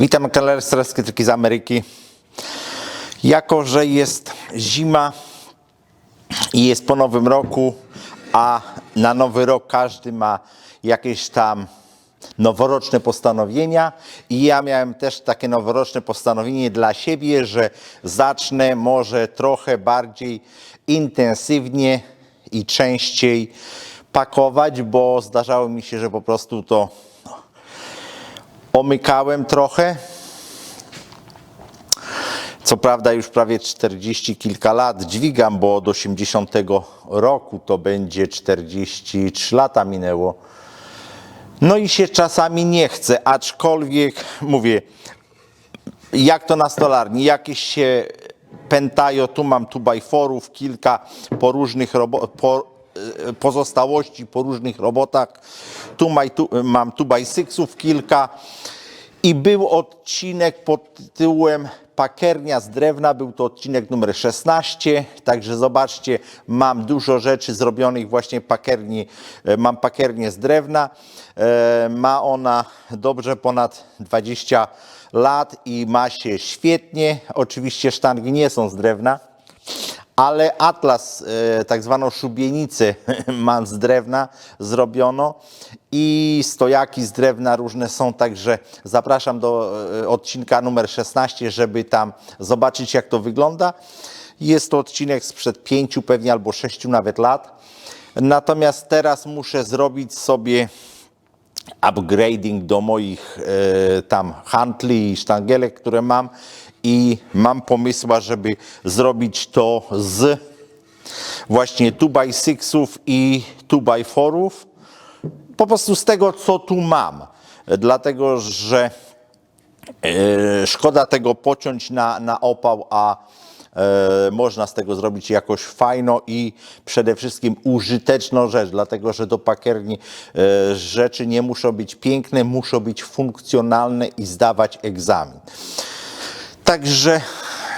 Witam kanał Skrytyki z Ameryki. Jako, że jest zima i jest po nowym roku, a na nowy rok każdy ma jakieś tam noworoczne postanowienia i ja miałem też takie noworoczne postanowienie dla siebie, że zacznę może trochę bardziej intensywnie i częściej pakować, bo zdarzało mi się, że po prostu to omykałem trochę. Co prawda już prawie 40 kilka lat dźwigam, bo od 80 roku to będzie 43 lata minęło. No i się czasami nie chce, aczkolwiek mówię, jak to na stolarni, jakieś się pętają, tu mam tu bajforów, kilka po różnych po, e, pozostałości po różnych robotach, tu, maj, tu mam tu bajsyksów kilka i był odcinek pod tytułem Pakiernia z drewna, był to odcinek numer 16, także zobaczcie, mam dużo rzeczy zrobionych właśnie pakierni, e, mam pakiernię z drewna, E, ma ona dobrze ponad 20 lat i ma się świetnie, oczywiście sztangi nie są z drewna, ale atlas, e, tak zwaną szubienicę mam z drewna zrobiono i stojaki z drewna różne są, także zapraszam do e, odcinka numer 16, żeby tam zobaczyć jak to wygląda. Jest to odcinek sprzed pięciu pewnie albo sześciu nawet lat. Natomiast teraz muszę zrobić sobie upgrading do moich e, tam handli i sztangielek, które mam i mam pomysła, żeby zrobić to z właśnie 2x6ów i 2x4ów po prostu z tego, co tu mam. Dlatego, że e, szkoda tego pociąć na, na opał, a e, można z tego zrobić jakoś fajno i przede wszystkim użyteczną rzecz, dlatego że do pakierni e, rzeczy nie muszą być piękne, muszą być funkcjonalne i zdawać egzamin. Także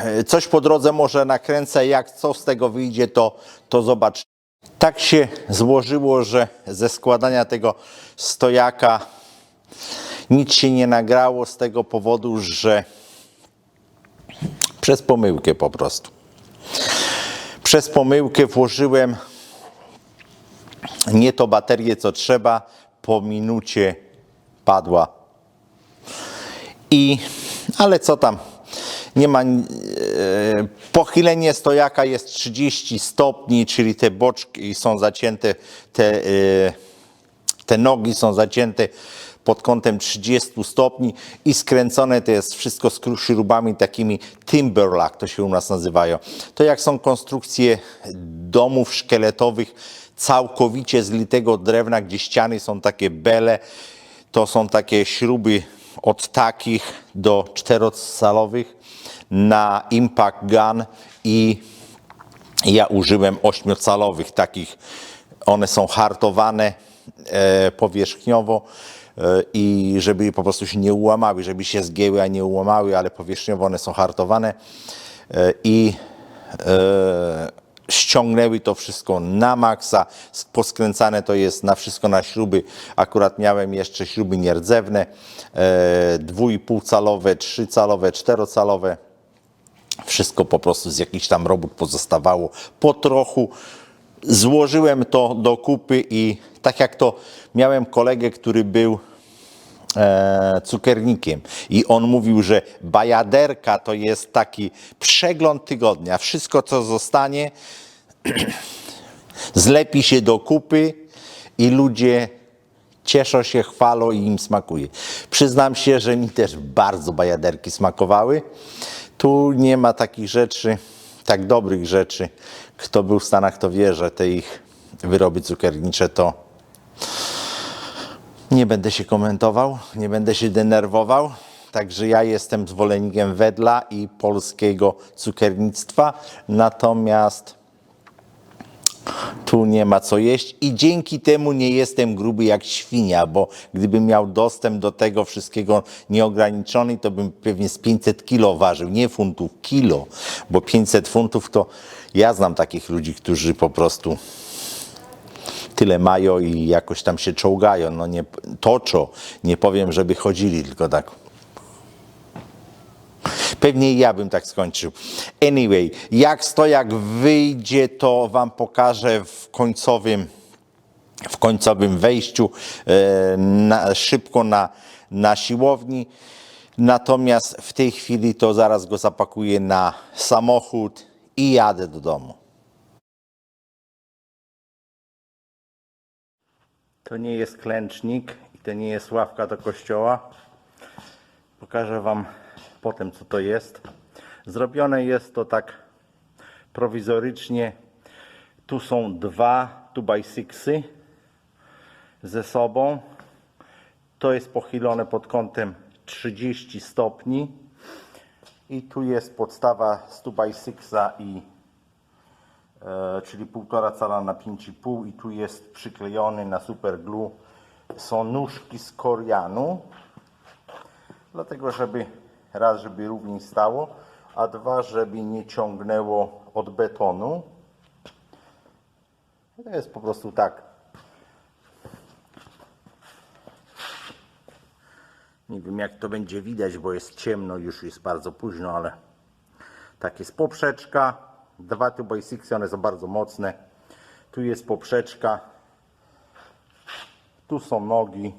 e, coś po drodze może nakręcę, jak co z tego wyjdzie, to, to zobacz. Tak się złożyło, że ze składania tego stojaka nic się nie nagrało z tego powodu, że przez pomyłkę po prostu. Przez pomyłkę włożyłem nie to baterię, co trzeba. Po minucie padła. I, ale co tam? Nie ma. E, pochylenie stojaka jest 30 stopni, czyli te boczki są zacięte, te, e, te nogi są zacięte pod kątem 30 stopni i skręcone to jest wszystko z śrubami takimi timberlock, to się u nas nazywają. To jak są konstrukcje domów szkieletowych całkowicie z litego drewna, gdzie ściany są takie bele, to są takie śruby od takich do czterocalowych na impact gun i ja użyłem ośmiocalowych takich. One są hartowane e, powierzchniowo e, i żeby po prostu się nie ułamały, żeby się zgięły, a nie ułamały, ale powierzchniowo one są hartowane e, i e, ściągnęły to wszystko na maksa, poskręcane to jest na wszystko na śruby, akurat miałem jeszcze śruby nierdzewne, e, dwójpółcalowe, trzycalowe, czterocalowe, wszystko po prostu z jakichś tam robót pozostawało. Po trochu. Złożyłem to do kupy i tak jak to miałem kolegę, który był cukiernikiem i on mówił, że bajaderka to jest taki przegląd tygodnia. Wszystko co zostanie zlepi się do kupy i ludzie cieszą się, chwalą i im smakuje. Przyznam się, że mi też bardzo bajaderki smakowały. Tu nie ma takich rzeczy, tak dobrych rzeczy. Kto był w Stanach, to wie, że te ich wyroby cukiernicze to nie będę się komentował, nie będę się denerwował. Także ja jestem zwolennikiem wedla i polskiego cukiernictwa. Natomiast tu nie ma co jeść i dzięki temu nie jestem gruby jak świnia, bo gdybym miał dostęp do tego wszystkiego nieograniczony, to bym pewnie z 500 kilo ważył, nie funtów, kilo, bo 500 funtów to ja znam takich ludzi, którzy po prostu tyle mają i jakoś tam się czołgają, no nie toczą, nie powiem, żeby chodzili, tylko tak Pewnie ja bym tak skończył. Anyway, jak stojak wyjdzie, to Wam pokażę w końcowym, w końcowym wejściu e, na, szybko na, na siłowni. Natomiast w tej chwili to zaraz go zapakuję na samochód i jadę do domu. To nie jest klęcznik i to nie jest ławka do kościoła. Pokażę Wam potem, co to jest. Zrobione jest to tak prowizorycznie. Tu są dwa 2x6 ze sobą. To jest pochylone pod kątem 30 stopni. I tu jest podstawa z 2x6 i czyli 1,5 cala na 5,5 i tu jest przyklejony na super glue są nóżki z korianu. Dlatego żeby raz żeby równiej stało a dwa żeby nie ciągnęło od betonu. To jest po prostu tak. Nie wiem jak to będzie widać bo jest ciemno już jest bardzo późno ale tak jest poprzeczka dwa 2x6 one są bardzo mocne. Tu jest poprzeczka. Tu są nogi.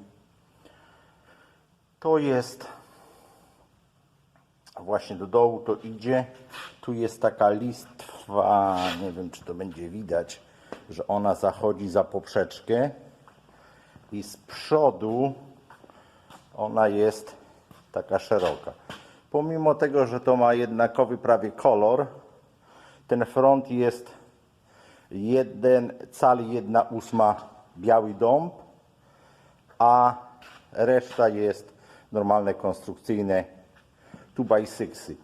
To jest właśnie do dołu to idzie. Tu jest taka listwa nie wiem czy to będzie widać że ona zachodzi za poprzeczkę. I z przodu ona jest taka szeroka. Pomimo tego, że to ma jednakowy prawie kolor ten front jest jeden cal jedna ósma biały dąb a reszta jest normalne konstrukcyjne 2x6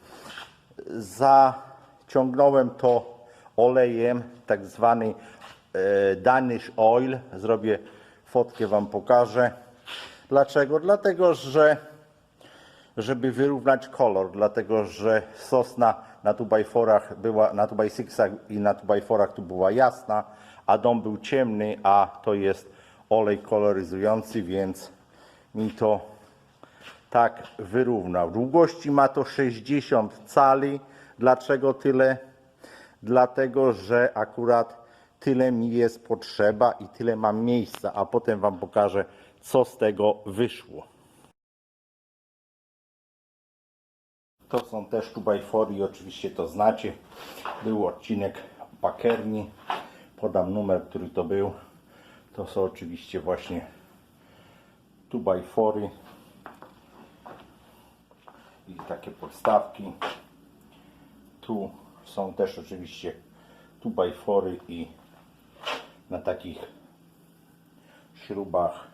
zaciągnąłem to olejem tak zwany e, Danish Oil. Zrobię fotkę wam pokażę. Dlaczego? dlatego, że żeby wyrównać kolor, dlatego że sosna na 2x4 była, na 2x6 i na 2x4 tu była jasna, a dom był ciemny, a to jest olej koloryzujący, więc mi to tak wyrównał. Długości ma to 60 cali. Dlaczego tyle? Dlatego, że akurat tyle mi jest potrzeba i tyle mam miejsca, a potem Wam pokażę, co z tego wyszło. To są też 2x4 i oczywiście to znacie. Był odcinek o pakierni. Podam numer, który to był. To są oczywiście właśnie 2x4 i takie podstawki. Tu są też oczywiście 2x4 i na takich śrubach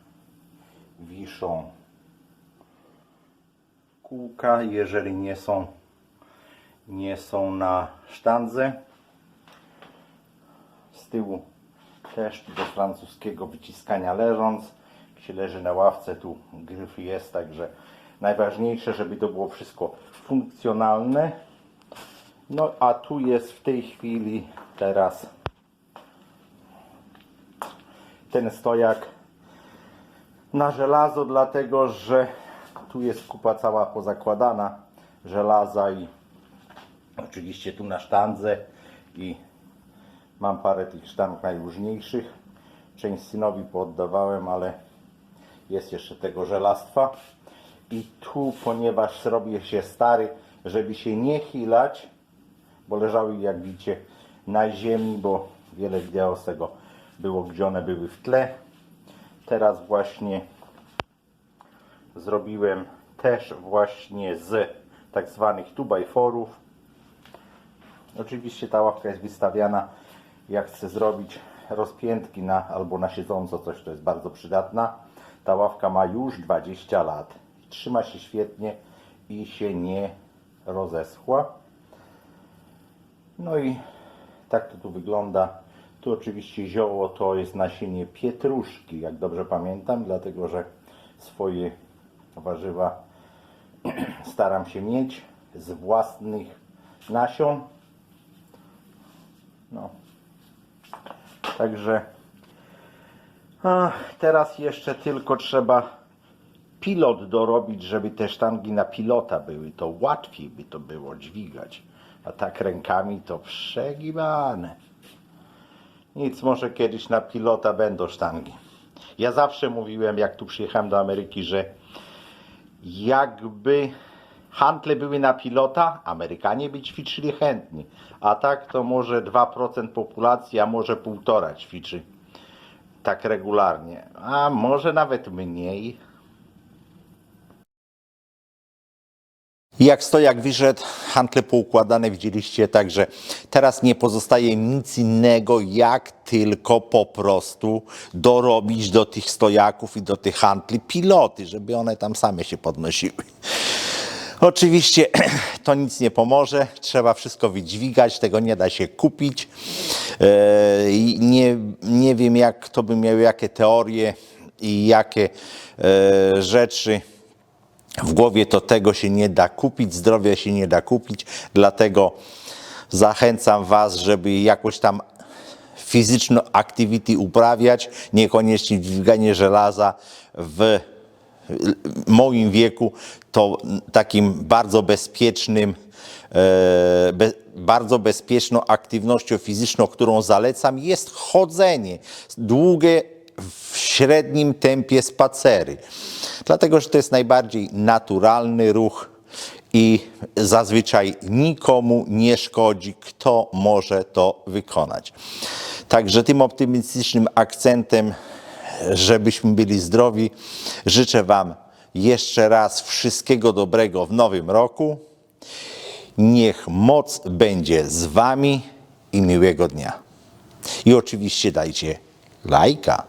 wiszą kółka, jeżeli nie są, nie są na sztandze. Z tyłu też do francuskiego wyciskania leżąc. Jak leży na ławce, tu gryf jest, także najważniejsze, żeby to było wszystko funkcjonalne. No a tu jest w tej chwili teraz ten stojak na żelazo, dlatego że tu jest kupa cała pozakładana żelaza i oczywiście tu na sztandze i mam parę tych sztanг najróżniejszych. Część synowi pooddawałem ale jest jeszcze tego żelastwa. I tu ponieważ robię się stary żeby się nie chylać bo leżały jak widzicie na ziemi bo wiele wideo z tego było gdzie one były w tle. Teraz właśnie zrobiłem też właśnie z tak zwanych 2x4 oczywiście ta ławka jest wystawiana. Jak chcę zrobić rozpiętki na, albo na siedząco coś to jest bardzo przydatna. Ta ławka ma już 20 lat. Trzyma się świetnie i się nie rozeschła no i tak to tu wygląda. Tu oczywiście zioło to jest nasienie pietruszki jak dobrze pamiętam dlatego że swoje warzywa staram się mieć z własnych nasion. No. Także teraz jeszcze tylko trzeba pilot dorobić, żeby te sztangi na pilota były, to łatwiej by to było dźwigać. A tak rękami to przegibane. Nic, może kiedyś na pilota będą sztangi. Ja zawsze mówiłem, jak tu przyjechałem do Ameryki, że jakby handle były na pilota, Amerykanie by ćwiczyli chętnie. A tak to może 2% populacji, a może 1,5% ćwiczy tak regularnie. A może nawet mniej. Jak sto jak wyszedł, handle poukładane widzieliście, także teraz nie pozostaje nic innego, jak tylko po prostu dorobić do tych stojaków i do tych handli piloty, żeby one tam same się podnosiły. Oczywiście to nic nie pomoże, trzeba wszystko wydźwigać, tego nie da się kupić. E, nie, nie wiem, jak kto by miał jakie teorie i jakie e, rzeczy w głowie, to tego się nie da kupić, zdrowia się nie da kupić, dlatego zachęcam Was, żeby jakoś tam fizyczną activity uprawiać, niekoniecznie dźwiganie żelaza w moim wieku to takim bardzo bezpiecznym, e, be, bardzo bezpieczną aktywnością fizyczną, którą zalecam, jest chodzenie. Długie, w średnim tempie spacery. Dlatego, że to jest najbardziej naturalny ruch i zazwyczaj nikomu nie szkodzi, kto może to wykonać. Także tym optymistycznym akcentem żebyśmy byli zdrowi. Życzę Wam jeszcze raz wszystkiego dobrego w nowym roku. Niech moc będzie z Wami i miłego dnia. I oczywiście dajcie lajka.